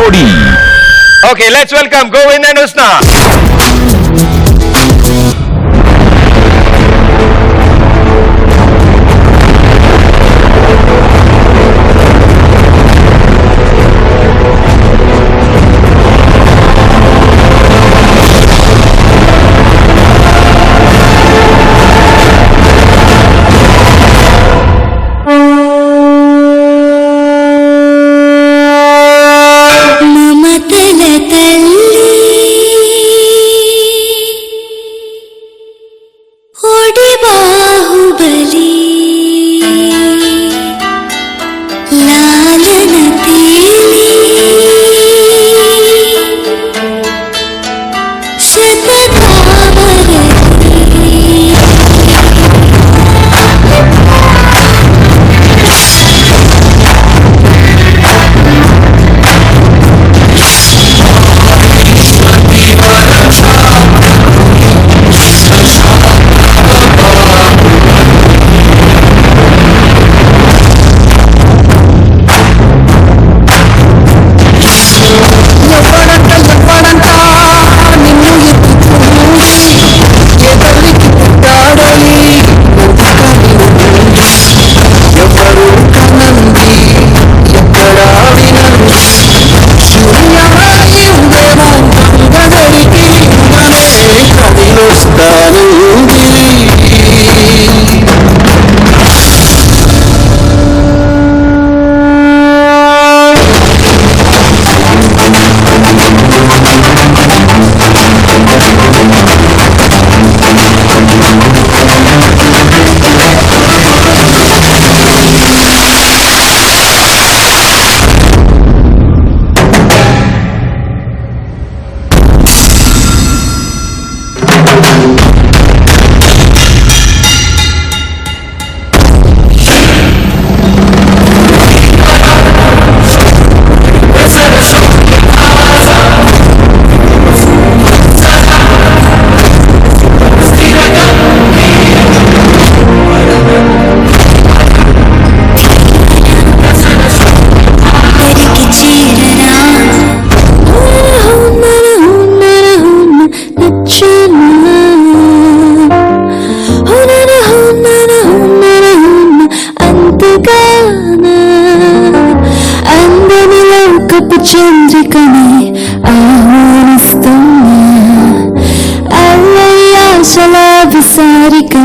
జోడీ. Okay let's welcome Govind and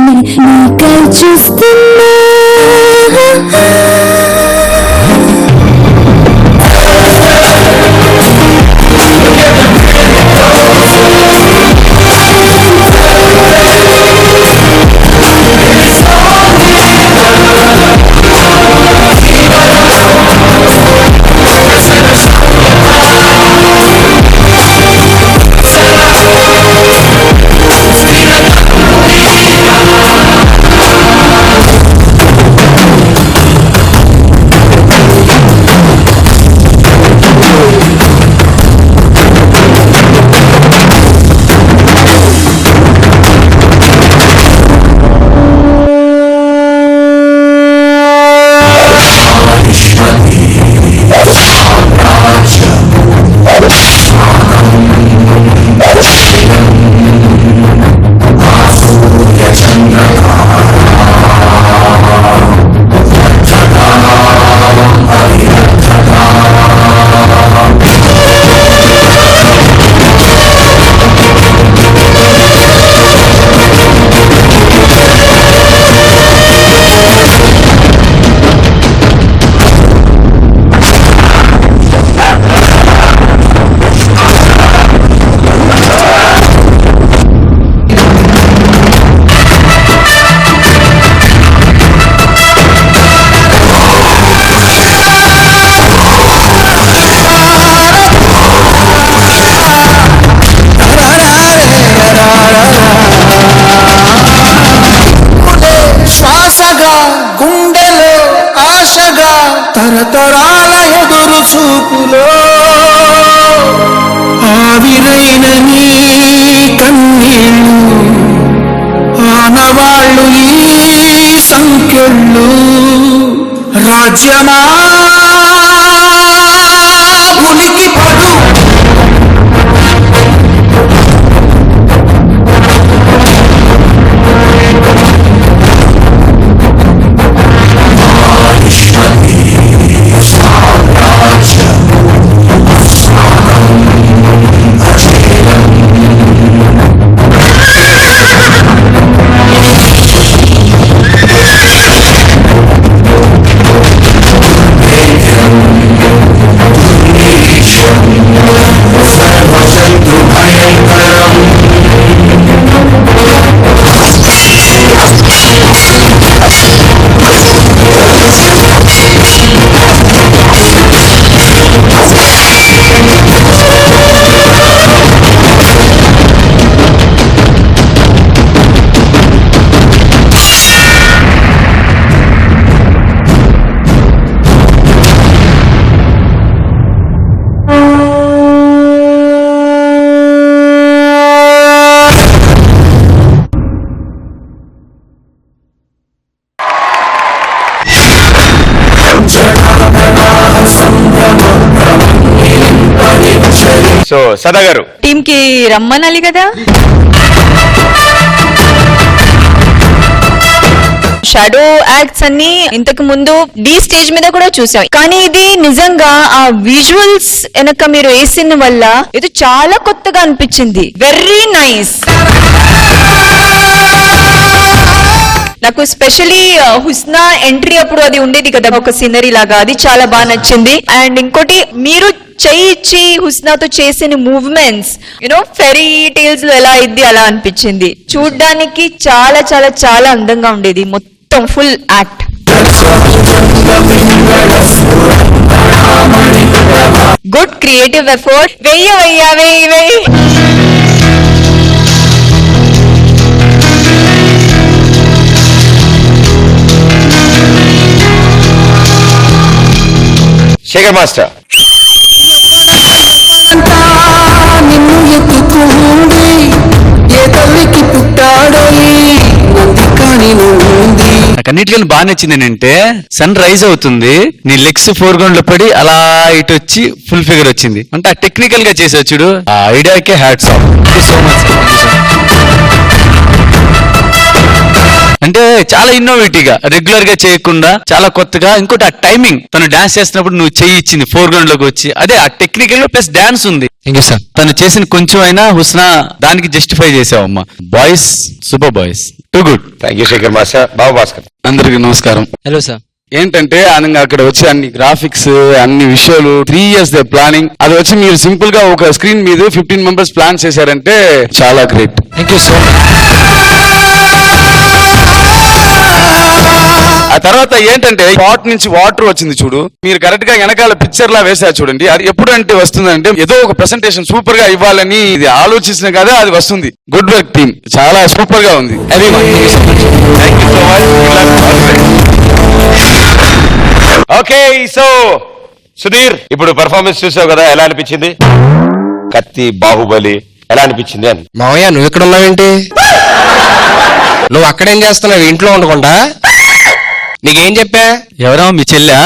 നീ കൈ ചുസ്തി 姐们 సో సదా గారు. టీమ్కి రమ్మనాలి కదా? షాడో యాక్ట్స్ అన్ని ఇంతకు ముందు డి స్టేజ్ మీద కూడా చూసాం. కానీ ఇది నిజంగా ఆ విజువల్స్ వెనక మీరు వేసిన వల్ల ఇది చాలా కొత్తగా అనిపించింది. వెరీ నైస్ నాకు స్పెషలీ uh, హుస్నా ఎంట్రీ అప్పుడు అది ఉండేది కదా ఒక సీనరీ లాగా. అది చాలా బాగా నచ్చింది. అండ్ ఇంకోటి మీరు చెయ్యి ఇచ్చి హుస్నాతో చేసిన మూవ్మెంట్స్ యూనో ఫెరీ టేల్స్లో ఎలా అయింది అలా అనిపించింది. చూడ్డానికి చాలా చాలా చాలా అందంగా ఉండేది. మొత్తం full act good creative effort వెయ్య వెయ్య వెయ్యి. శేఖర్ మాస్టర్. నిన్ను ఎత్తుకుంది ఏ తల్లికి బాగా నచ్చింది ఏంటంటే సన్ రైజ్ అవుతుంది. నీ లెగ్స్ ఫోర్ గ్రౌండ్లో పడి అలా ఇటు వచ్చి ఫుల్ ఫిగర్ వచ్చింది. అంటే ఆ టెక్నికల్గా చేసావు చూడు. ఆ ఐడియాకే హ్యాట్స్ ఆఫ్. సో మచ్ అంటే చాలా ఇన్నోవేటివ్గా రెగ్యులర్గా చేయకుండా చాలా కొత్తగా ఇంకోటి ఆ టైమింగ్ తను డాన్స్ చేస్తున్నప్పుడు నువ్వు చెయ్యి ఇచ్చింది ఫోర్ గ్రౌండ్లోకి వచ్చి. అదే ఆ టెక్నికల్లో ప్లస్ డాన్స్ ఉంది. సార్ తను చేసిన కొంచెం అయినా హుస్నా దానికి justify చేసావమ్మా. Boys super boys too good thank you Shekhar master. Babu Bhaskar. అందరికి నమస్కారం. హలో సార్ ఏంటంటే అనగా అక్కడ వచ్చి అన్ని గ్రాఫిక్స్ అన్ని విషయాలు త్రీ ఇయర్స్ ద ప్లానింగ్ అది వచ్చి మీరు సింపుల్గా ఒక స్క్రీన్ మీద ఫిఫ్టీన్ మెంబర్స్ ప్లాన్ చేశారంటే చాలా great thank you so much తర్వాత ఏంటంటే పాట్ నుంచి వాటర్ వచ్చింది చూడు. మీరు కరెక్ట్గా వెనకాల పిక్చర్ లా వేసారు చూడండి. అది ఎప్పుడు అంటే వస్తుందంటే ఏదో ఒక ప్రెసెంటేషన్ సూపర్గా ఇవ్వాలని ఇది ఆలోచించిన కదా అది వస్తుంది. గుడ్ వర్క్ టీమ్ చాలా సూపర్గా ఉంది. ఓకే సో సుధీర్ ఇప్పుడు పర్ఫార్మెన్స్ చూసావు కదా ఎలా అనిపించింది? కత్తి బాహుబలి ఎలా అనిపించింది అని? మావయ్య నువ్వు ఇక్కడ ఉన్నావేంటి? నువ్వు అక్కడేం చేస్తున్నావు? ఇంట్లో ఉండకుండా? నీకేం చెప్పా? ఎవరో మీ చెల్లె?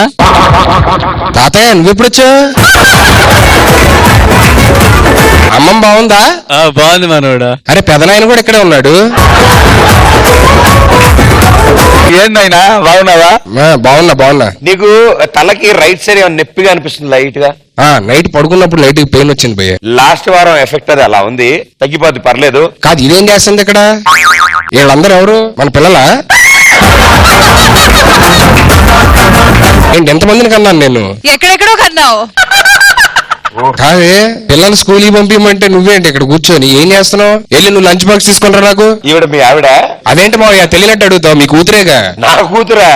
తాతయ్య నువ్వెప్పుడు వచ్చావు? అమ్మమ్మ బాగుందా? బాగుంది మనోడా. అరే పెదనాయన కూడా ఇక్కడే ఉన్నాడు. ఏందైనా బాగున్నావా? బాగున్నా బాగున్నా. నీకు తలకి రైట్ సైడ్ ఏమైనా నొప్పిగా అనిపిస్తుంది లైట్గా ఆ నైట్ పడుకున్నప్పుడు లైట్ పెయిన్ వచ్చింది భయ్య. లాస్ట్ వారం ఎఫెక్ట్ అది అలా ఉంది. తగ్గిపోద్ది పర్లేదు. కాదు ఇదేం చేస్తుంది ఇక్కడ? వీళ్ళందరూ ఎవరు? మన పిల్లలా? ఏంటి ఎంతమందిని కన్నాను నేను? ఎక్కడెక్కడో కన్నావు? కాదే. పిల్లల్ని స్కూల్కి పంపించమంటే నువ్వేంటి ఇక్కడ కూర్చొని ఏం చేస్తున్నావు? వెళ్ళి నువ్వు లంచ్ బాక్స్ తీసుకుంటా నాకు? ఈవిడ మీ ఆవిడ? అదేంటి మావయ్య తెలియనట్టు అడుగుతావు మీ కూతురేగా? నా కూతురా?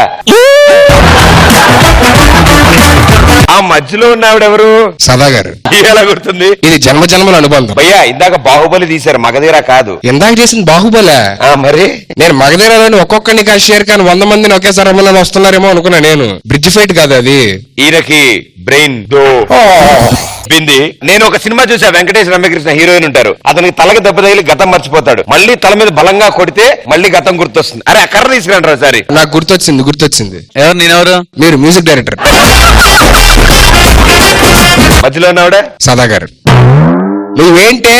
ఆ మధ్యలో ఉన్న ఆవిడ ఎవరు? సదా గారు ఎలా గుర్తుంది? ఇది జన్మ జన్మల అనుబంధం భయ్యా ఇందాక బాహుబలి తీశారు మగధీరా కాదు. ఎందాక చేసిన బాహుబలే. ఆ మరి? నేను మగధీరలోని ఒక్కొక్కడిని కాదు షేర్ కానీ వంద మందిని ఒకేసారి రమ్మని వస్తున్నారేమో అనుకున్నా నేను. బ్రిడ్జ్ ఫైట్ కాదు అది. ఈయనకి బ్రెయిన్ దో. బింది నేను ఒక సినిమా చూసా వెంకటేష్ రమ్యకృష్ణ హీరోయిన్ ఉంటారు. అతనికి తలకి దెబ్బ తగిలి గతం మర్చిపోతాడు. మళ్ళీ తల మీద బలంగా కొడితే మళ్ళీ గతం గుర్తొస్తుంది. అరే ఆ కర్ర తీసుకురంటారు సారి నాకు గుర్తొచ్చింది గుర్తొచ్చింది. ఎవరు? నేనెవరు? మీరు మ్యూజిక్ డైరెక్టర్. మధ్యలో ఉన్నవాడ? సదా గారు నువ్వేంటే?